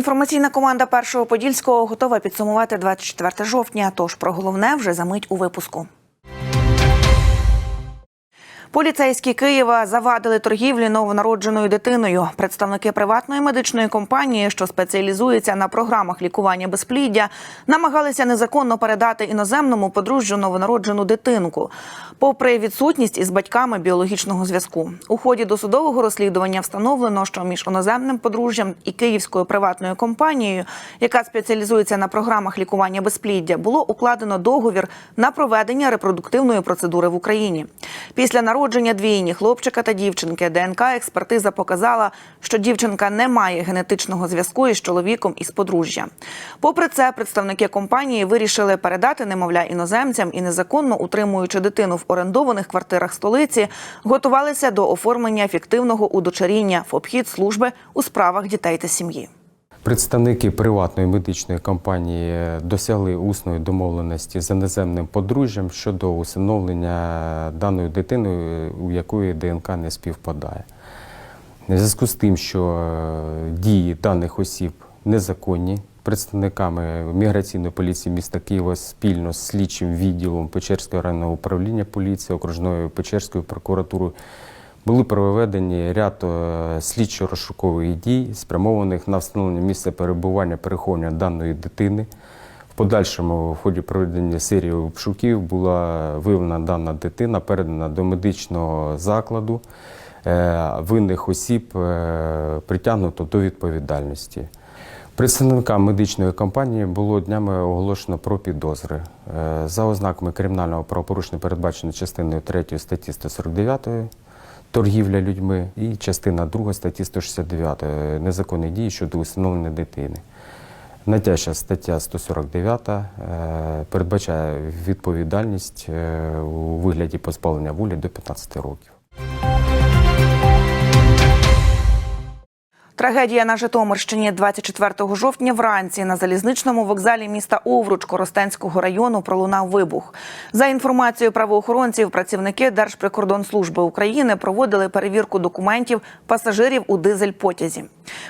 Інформаційна команда першого подільського готова підсумувати 24 жовтня. Тож про головне вже за мить у випуску. Поліцейські Києва завадили торгівлі новонародженою дитиною. Представники приватної медичної компанії, що спеціалізується на програмах лікування безпліддя, намагалися незаконно передати іноземному подружжю новонароджену дитинку, попри відсутність із батьками біологічного зв'язку. У ході досудового розслідування встановлено, що між іноземним подружжям і київською приватною компанією, яка спеціалізується на програмах лікування безпліддя, було укладено договір на проведення репродуктивної процедури в Україні. Після народження двійні хлопчика та дівчинки ДНК експертиза показала, що дівчинка не має генетичного зв'язку із чоловіком із подружжя. Попри це, представники компанії вирішили передати немовля іноземцям і незаконно утримуючи дитину в орендованих квартирах столиці, готувалися до оформлення фіктивного удочеріння в обхід служби у справах дітей та сім'ї. Представники приватної медичної компанії досягли усної домовленості з іноземним подружжям щодо усиновлення даної дитини, у якої ДНК не співпадає. В зв'язку з тим, що е, дії даних осіб незаконні, представниками міграційної поліції міста Києва спільно з слідчим відділом Печерського районного управління поліції, окружною Печерською прокуратурою були проведені ряд е, слідчо-розшукових дій, спрямованих на встановлення місця перебування переховування даної дитини. В подальшому в ході проведення серії обшуків була виявлена дана дитина, передана до медичного закладу. Е, Винних осіб е, притягнуто до відповідальності. Представникам медичної компанії було днями оголошено про підозри. За ознаками кримінального правопорушення передбачено частиною 3 статті 149 торгівля людьми і частина 2 статті 169 незаконні дії щодо усиновлення дитини. Натяжча стаття 149 е, передбачає відповідальність е, у вигляді позбавлення волі до 15 років. Трагедія на Житомирщині 24 жовтня вранці на залізничному вокзалі міста Овруч Коростенського району пролунав вибух. За інформацією правоохоронців, працівники Держприкордонслужби України проводили перевірку документів пасажирів у дизель-потязі.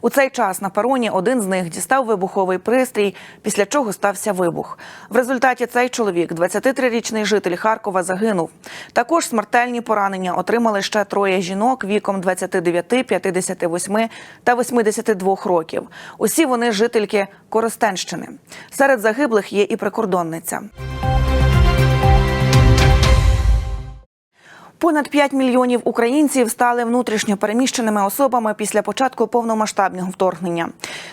У цей час на пероні один з них дістав вибуховий пристрій, після чого стався вибух. В результаті цей чоловік, 23-річний житель Харкова, загинув. Також смертельні поранення отримали ще троє жінок віком 29, 58 та 82 років. Усі вони жительки Коростенщини. Серед загиблих є і прикордонниця. Понад 5 мільйонів українців стали внутрішньо переміщеними особами після початку повномасштабного вторгнення.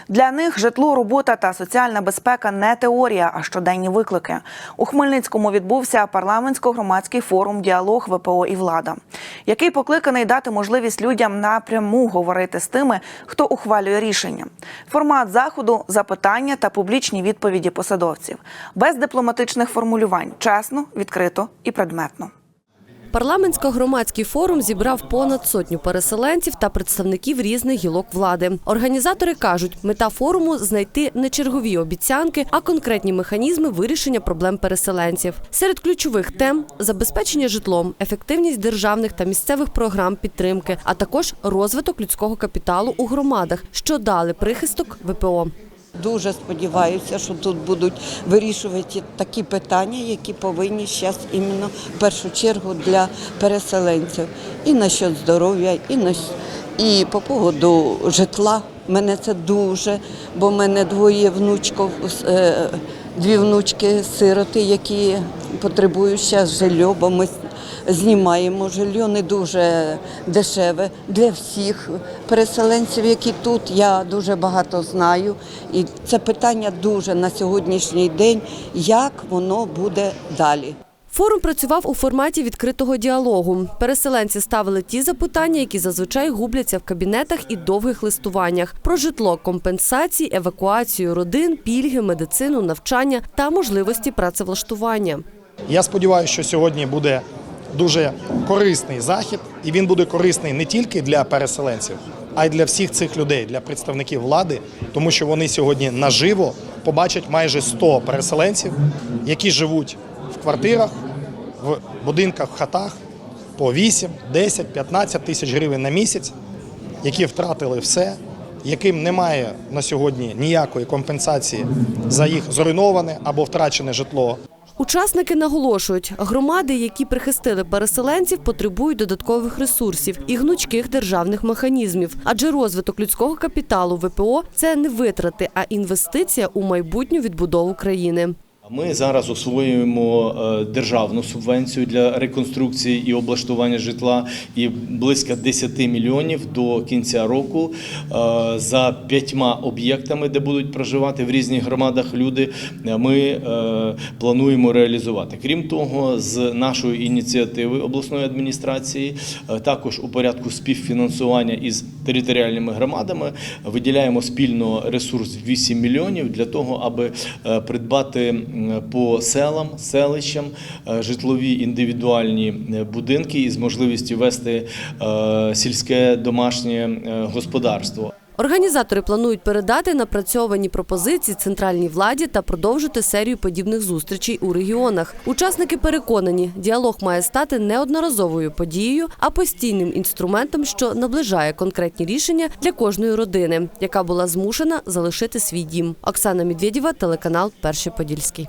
Для них житло, робота та соціальна безпека не теорія, а щоденні виклики. У Хмельницькому відбувся парламентсько-громадський форум Діалог ВПО і влада, який покликаний дати можливість людям напряму говорити з тими, хто ухвалює рішення. Формат заходу запитання та публічні відповіді посадовців без дипломатичних формулювань, чесно, відкрито і предметно. Парламентсько-громадський форум зібрав понад сотню переселенців та представників різних гілок влади. Організатори кажуть, мета форуму знайти не чергові обіцянки, а конкретні механізми вирішення проблем переселенців. Серед ключових тем забезпечення житлом, ефективність державних та місцевих програм підтримки, а також розвиток людського капіталу у громадах, що дали прихисток ВПО. Дуже сподіваюся, що тут будуть вирішувати такі питання, які повинні зараз іменно в першу чергу для переселенців. І насчет здоров'я, і на і по поводу житла. Мене це дуже, бо в мене двоє внучків, е, дві внучки сироти, які потребують зараз жилье, бо ми знімаємо жилье не дуже дешеве для всіх переселенців, які тут. Я дуже багато знаю. І це питання дуже на сьогоднішній день, як воно буде далі. Форум працював у форматі відкритого діалогу. Переселенці ставили ті запитання, які зазвичай губляться в кабінетах і довгих листуваннях про житло, компенсації, евакуацію родин, пільги, медицину, навчання та можливості працевлаштування. Я сподіваюся, що сьогодні буде дуже корисний захід, і він буде корисний не тільки для переселенців, а й для всіх цих людей, для представників влади, тому що вони сьогодні наживо побачать майже 100 переселенців, які живуть в квартирах, в будинках, в хатах по 8, 10, 15 тисяч гривень на місяць, які втратили все яким немає на сьогодні ніякої компенсації за їх зруйноване або втрачене житло. Учасники наголошують, громади, які прихистили переселенців, потребують додаткових ресурсів і гнучких державних механізмів. Адже розвиток людського капіталу ВПО це не витрати, а інвестиція у майбутню відбудову країни. Ми зараз освоюємо е, державну субвенцію для реконструкції і облаштування житла і близько 10 мільйонів до кінця року е, за п'ятьма об'єктами, де будуть проживати в різних громадах люди. е, Ми плануємо реалізувати. Крім того, з нашої ініціативи обласної адміністрації, також у порядку співфінансування із територіальними громадами виділяємо спільно ресурс 8 мільйонів для того, аби придбати по селам, селищам е, житлові індивідуальні е, будинки із можливістю вести е, сільське домашнє е, господарство. Організатори планують передати напрацьовані пропозиції центральній владі та продовжити серію подібних зустрічей у регіонах. Учасники переконані, діалог має стати не одноразовою подією, а постійним інструментом, що наближає конкретні рішення для кожної родини, яка була змушена залишити свій дім. Оксана Медведєва, телеканал Перший Подільський.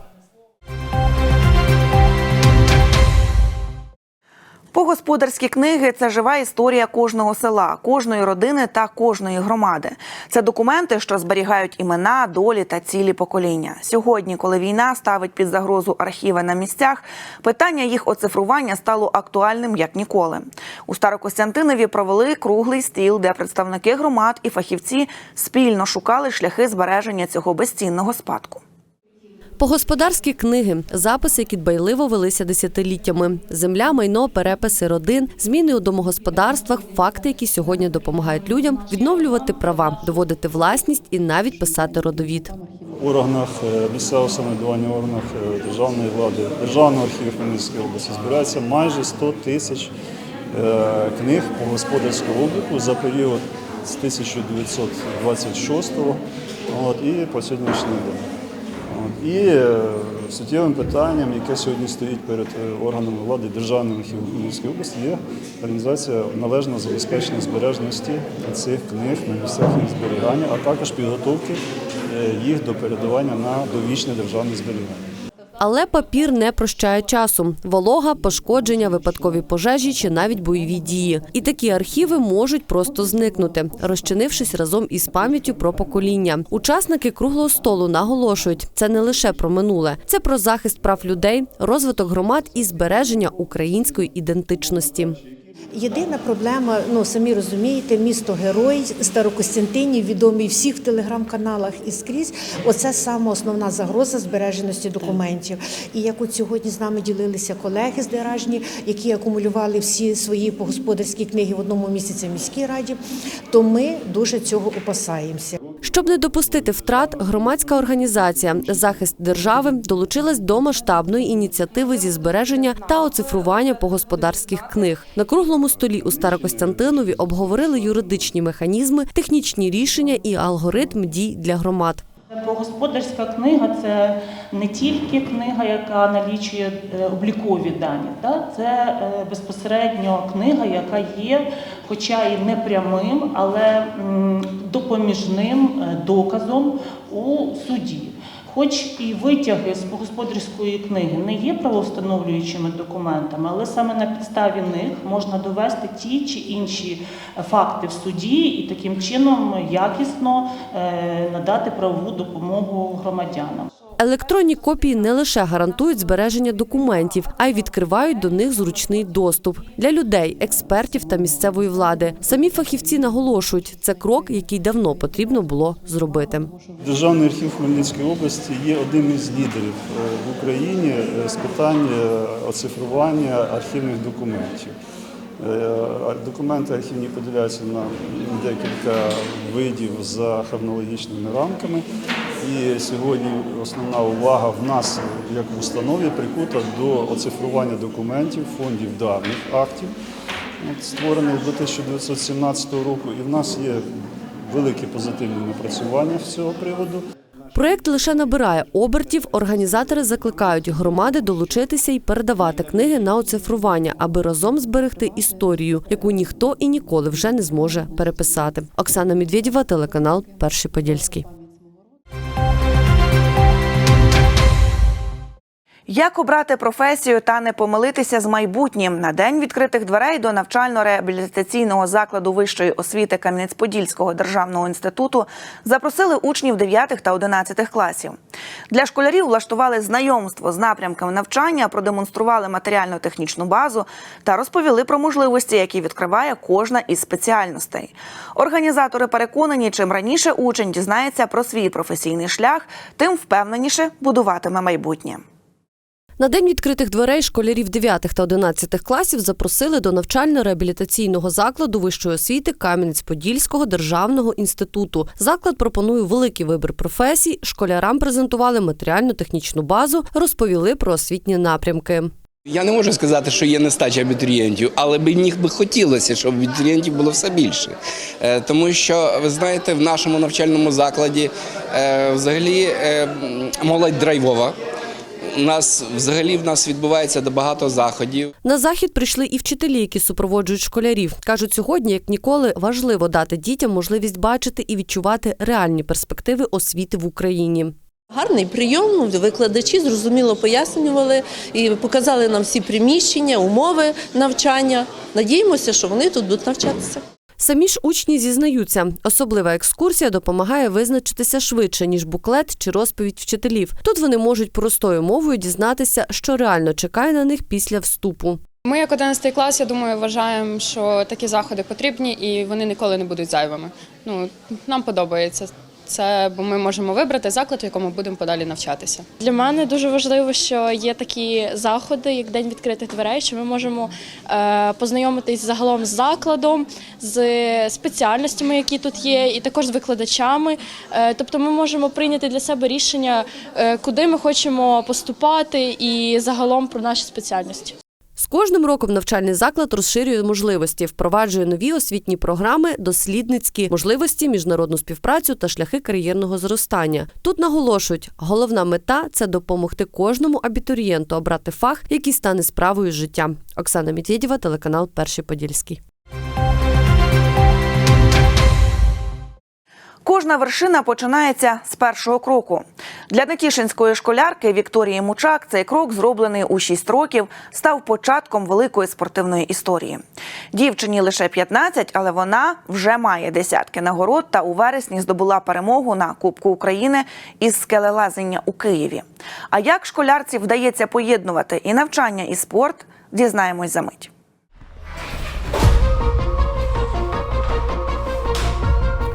Погосподарські книги це жива історія кожного села, кожної родини та кожної громади. Це документи, що зберігають імена, долі та цілі покоління. Сьогодні, коли війна ставить під загрозу архіви на місцях, питання їх оцифрування стало актуальним як ніколи. У Старокостянтинові провели круглий стіл, де представники громад і фахівці спільно шукали шляхи збереження цього безцінного спадку. Погосподарські книги, записи, які дбайливо велися десятиліттями. Земля, майно, переписи родин, зміни у домогосподарствах, факти, які сьогодні допомагають людям відновлювати права, доводити власність і навіть писати родовід. В органах е, місцевого самоврядування, органах е, державної влади, Державного архіву Хмельницької області збирається майже 100 тисяч е, книг по господарському обліку за період з 1926 от, і по сьогоднішній день. І е, суттєвим питанням, яке сьогодні стоїть перед е, органами влади державної Хмельницької області, є організація належного забезпечення збережності цих книг на місцях зберігання, а також підготовки е, їх до передавання на довічне державне зберігання. Але папір не прощає часу: волога, пошкодження, випадкові пожежі чи навіть бойові дії. І такі архіви можуть просто зникнути, розчинившись разом із пам'яттю про покоління. Учасники круглого столу наголошують, це не лише про минуле, це про захист прав людей, розвиток громад і збереження української ідентичності. Єдина проблема, ну самі розумієте, місто герой Старокостянтинів, відомий всіх в телеграм-каналах і скрізь. Оце саме основна загроза збереженості документів. І як от сьогодні з нами ділилися колеги з Деражні, які акумулювали всі свої погосподарські книги в одному місяці в міській раді, то ми дуже цього опасаємося. Щоб не допустити втрат, громадська організація Захист держави долучилась до масштабної ініціативи зі збереження та оцифрування погосподарських книг. На круглому столі у Старокостянтинові обговорили юридичні механізми, технічні рішення і алгоритм дій для громад. Господарська книга це не тільки книга, яка налічує е, облікові дані, та це е, безпосередньо книга, яка є, хоча і не прямим, але допоміжним е, доказом у суді. Хоч і витяги з господарської книги не є правовстановлюючими документами, але саме на підставі них можна довести ті чи інші факти в суді і таким чином якісно е, надати правову допомогу громадянам. Електронні копії не лише гарантують збереження документів, а й відкривають до них зручний доступ для людей, експертів та місцевої влади. Самі фахівці наголошують, це крок, який давно потрібно було зробити. Державний архів Хмельницької області є одним із лідерів е, в Україні е, з питань е, оцифрування архівних документів. Е, Документи архівні поділяються на декілька видів за хронологічними рамками. І сьогодні основна увага в нас, як в установі, прикута до оцифрування документів, фондів давніх актів, створених до 1917 року. І в нас є великі позитивні напрацювання з цього приводу. Проєкт лише набирає обертів. Організатори закликають громади долучитися і передавати книги на оцифрування, аби разом зберегти історію, яку ніхто і ніколи вже не зможе переписати. Оксана Медведєва, телеканал Перший Подільський. Як обрати професію та не помилитися з майбутнім на день відкритих дверей до навчально-реабілітаційного закладу вищої освіти Кам'янець-Подільського державного інституту запросили учнів 9 та 11 класів. Для школярів влаштували знайомство з напрямками навчання, продемонстрували матеріально-технічну базу та розповіли про можливості, які відкриває кожна із спеціальностей. Організатори переконані, чим раніше учень дізнається про свій професійний шлях, тим впевненіше будуватиме майбутнє. На день відкритих дверей школярів 9 та 11 класів запросили до навчально-реабілітаційного закладу вищої освіти Кам'янець-Подільського державного інституту. Заклад пропонує великий вибір професій. Школярам презентували матеріально-технічну базу, розповіли про освітні напрямки. Я не можу сказати, що є нестача абітурієнтів, але міг би хотілося, щоб абітурієнтів було все більше. Е, Тому що ви знаєте, в нашому навчальному закладі е, взагалі е, молодь драйвова. У нас взагалі в нас відбувається багато заходів. На захід прийшли і вчителі, які супроводжують школярів. кажуть, сьогодні, як ніколи, важливо дати дітям можливість бачити і відчувати реальні перспективи освіти в Україні. Гарний прийом, ну, викладачі зрозуміло пояснювали і показали нам всі приміщення, умови навчання. Надіємося, що вони тут будуть навчатися. Самі ж учні зізнаються, особлива екскурсія допомагає визначитися швидше ніж буклет чи розповідь вчителів. Тут вони можуть простою мовою дізнатися, що реально чекає на них після вступу. Ми, як 11 клас, я думаю, вважаємо, що такі заходи потрібні і вони ніколи не будуть зайвими. Ну нам подобається це, бо ми можемо вибрати заклад, в якому будемо подалі навчатися. Для мене дуже важливо, що є такі заходи, як День відкритих дверей, що ми можемо е, познайомитись загалом з закладом, з спеціальностями, які тут є, і також з викладачами. Е, тобто ми можемо прийняти для себе рішення, е, куди ми хочемо поступати, і загалом про наші спеціальності. З кожним роком навчальний заклад розширює можливості, впроваджує нові освітні програми, дослідницькі можливості, міжнародну співпрацю та шляхи кар'єрного зростання. Тут наголошують, головна мета це допомогти кожному абітурієнту обрати фах, який стане справою життя. Оксана Мітєдєва, телеканал Перший Подільський. Кожна вершина починається з першого кроку. Для Нетішинської школярки Вікторії Мучак цей крок, зроблений у 6 років, став початком великої спортивної історії. Дівчині лише 15, але вона вже має десятки нагород та у вересні здобула перемогу на Кубку України із скелелазення у Києві. А як школярці вдається поєднувати і навчання, і спорт, дізнаємось за мить.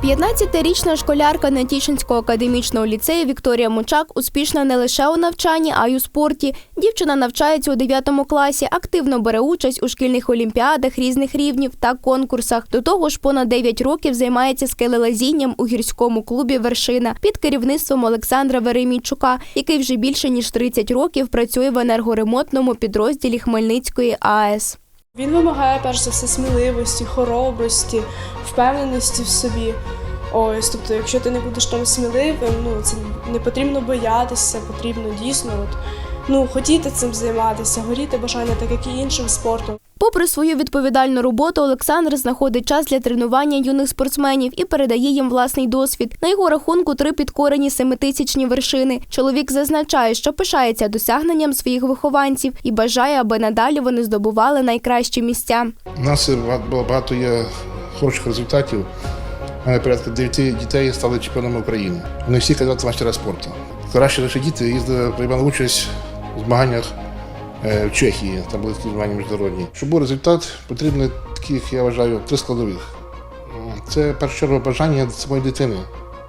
15-річна школярка Нетішинського академічного ліцею Вікторія Мучак успішна не лише у навчанні, а й у спорті. Дівчина навчається у 9 класі, активно бере участь у шкільних олімпіадах різних рівнів та конкурсах. До того ж, понад 9 років займається скелелазінням у гірському клубі Вершина під керівництвом Олександра Веремійчука, який вже більше ніж 30 років працює в енергоремонтному підрозділі Хмельницької АЕС. Він вимагає перш за все сміливості, хоробрості, впевненості в собі. Ось, тобто, якщо ти не будеш там сміливим, ну це не потрібно боятися, потрібно дійсно от, ну, хотіти цим займатися, горіти бажання, так як і іншим спортом. Попри свою відповідальну роботу, Олександр знаходить час для тренування юних спортсменів і передає їм власний досвід. На його рахунку три підкорені семитисячні вершини. Чоловік зазначає, що пишається досягненням своїх вихованців і бажає, аби надалі вони здобували найкращі місця. У нас багато багато є хороших результатів. Порядка 9 дітей стали чемпіонами України. Вони всі кандидати в майстера спорту. Краще наші діти їздили, приймали участь у змаганнях е, в Чехії, там були такі змагання міжнародні. Щоб був результат, потрібно таких, я вважаю, три складових. Це в першу чергу бажання самої дитини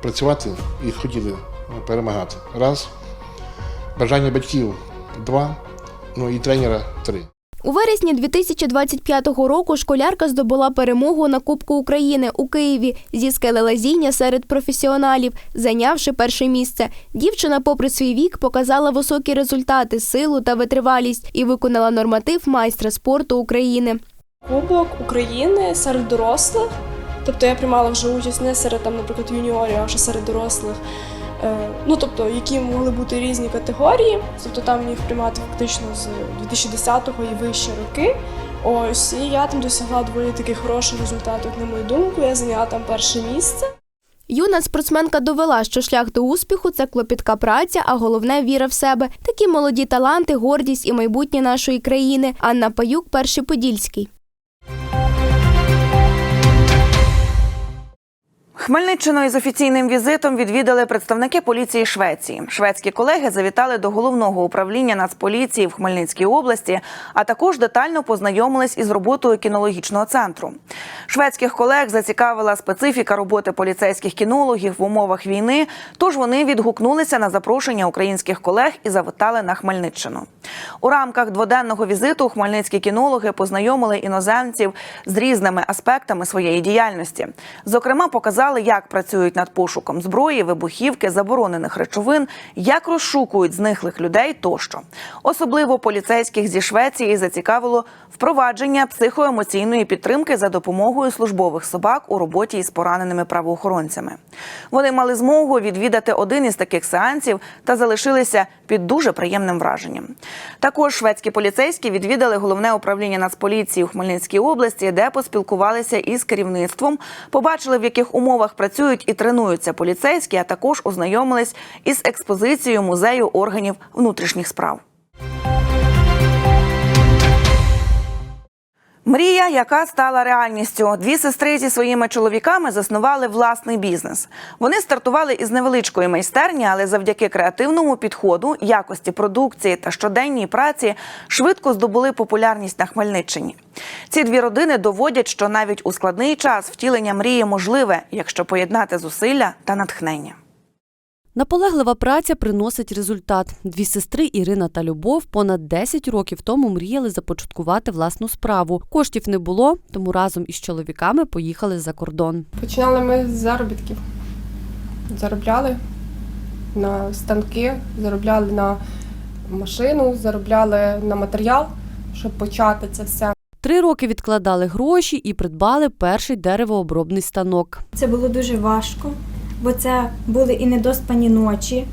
працювати і хотіли перемагати. Раз. Бажання батьків два. Ну і тренера три. У вересні 2025 року школярка здобула перемогу на Кубку України у Києві зі скелелазіння серед професіоналів, зайнявши перше місце. Дівчина, попри свій вік, показала високі результати, силу та витривалість і виконала норматив майстра спорту України. Кубок України серед дорослих. Тобто я приймала вже участь не серед там, наприклад, юніорів, а вже серед дорослих. Е, Ну, тобто, які могли бути різні категорії, тобто там їх приймати фактично з 2010-го і вище роки. Ось, і я там досягла доволі таких хороших результатів, на мою думку. Я зайняла там перше місце. Юна спортсменка довела, що шлях до успіху це клопітка праця, а головне віра в себе. Такі молоді таланти, гордість і майбутнє нашої країни. Анна Паюк, перший подільський. Хмельниччину із офіційним візитом відвідали представники поліції Швеції. Шведські колеги завітали до головного управління Нацполіції в Хмельницькій області, а також детально познайомились із роботою кінологічного центру. Шведських колег зацікавила специфіка роботи поліцейських кінологів в умовах війни. Тож вони відгукнулися на запрошення українських колег і завітали на Хмельниччину. У рамках дводенного візиту хмельницькі кінологи познайомили іноземців з різними аспектами своєї діяльності. Зокрема, показали, як працюють над пошуком зброї, вибухівки, заборонених речовин, як розшукують зниклих людей тощо. Особливо поліцейських зі Швеції зацікавило впровадження психоемоційної підтримки за допомогою службових собак у роботі із пораненими правоохоронцями. Вони мали змогу відвідати один із таких сеансів та залишилися під дуже приємним враженням. Також шведські поліцейські відвідали головне управління Нацполіції у Хмельницькій області, де поспілкувалися із керівництвом, побачили, в яких умовах працюють і тренуються поліцейські, а також ознайомились із експозицією музею органів внутрішніх справ. Мрія, яка стала реальністю. Дві сестри зі своїми чоловіками заснували власний бізнес. Вони стартували із невеличкої майстерні, але завдяки креативному підходу, якості продукції та щоденній праці швидко здобули популярність на Хмельниччині. Ці дві родини доводять, що навіть у складний час втілення мрії можливе, якщо поєднати зусилля та натхнення. Наполеглива праця приносить результат. Дві сестри Ірина та Любов понад 10 років тому мріяли започаткувати власну справу. Коштів не було, тому разом із чоловіками поїхали за кордон. Починали ми з заробітків. Заробляли на станки, заробляли на машину, заробляли на матеріал, щоб почати це все. Три роки відкладали гроші і придбали перший деревообробний станок. Це було дуже важко, бо це були і недоспані ночі.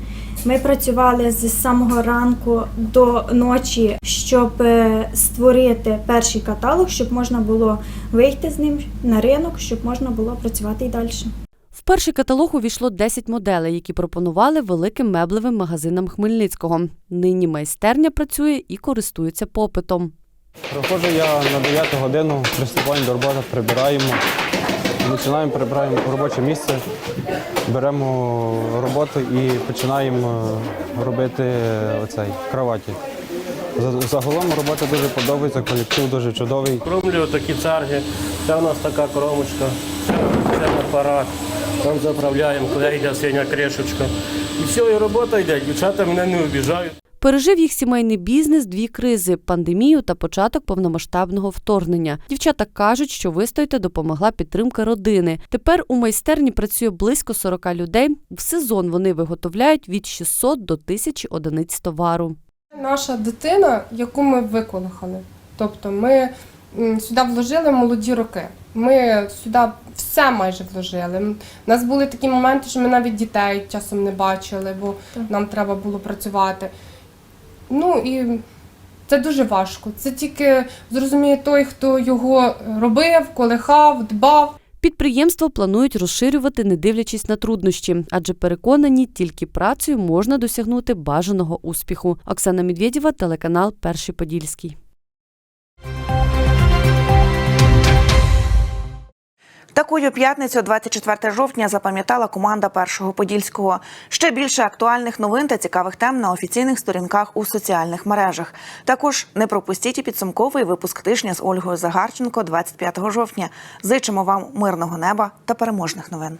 Ми працювали з самого ранку до ночі, щоб е, створити перший каталог, щоб можна було вийти з ним на ринок, щоб можна було працювати і далі. В перший каталог увійшло 10 моделей, які пропонували великим меблевим магазинам Хмельницького. Нині майстерня працює і користується попитом. Приходжу я на 9 годину, приступаємо до роботи, прибираємо. Починаємо прибираємо робоче місце, беремо роботу і починаємо робити оцей кроваті. Загалом робота дуже подобається, колектив дуже чудовий. Кромлю такі царги, це у нас така коромочка, це, це апарат, там заправляємо, клей для синя крешечка. І все, і робота йде, дівчата мене не обіжають. Пережив їх сімейний бізнес дві кризи пандемію та початок повномасштабного вторгнення. Дівчата кажуть, що вистояти допомогла підтримка родини. Тепер у майстерні працює близько 40 людей. В сезон вони виготовляють від 600 до 1000 одиниць товару. Наша дитина, яку ми виколихали. Тобто ми сюди вложили молоді роки. Ми сюди все майже вложили. У нас були такі моменти, що ми навіть дітей часом не бачили, бо нам треба було працювати. Ну і це дуже важко. Це тільки зрозуміє той, хто його робив, колихав, дбав. Підприємство планують розширювати, не дивлячись на труднощі, адже переконані, тільки працею можна досягнути бажаного успіху. Оксана Медведєва, телеканал Перший Подільський. Такою п'ятницю, 24 жовтня, запам'ятала команда першого подільського. Ще більше актуальних новин та цікавих тем на офіційних сторінках у соціальних мережах. Також не пропустіть і підсумковий випуск тижня з Ольгою Загарченко 25 жовтня. Зичимо вам мирного неба та переможних новин.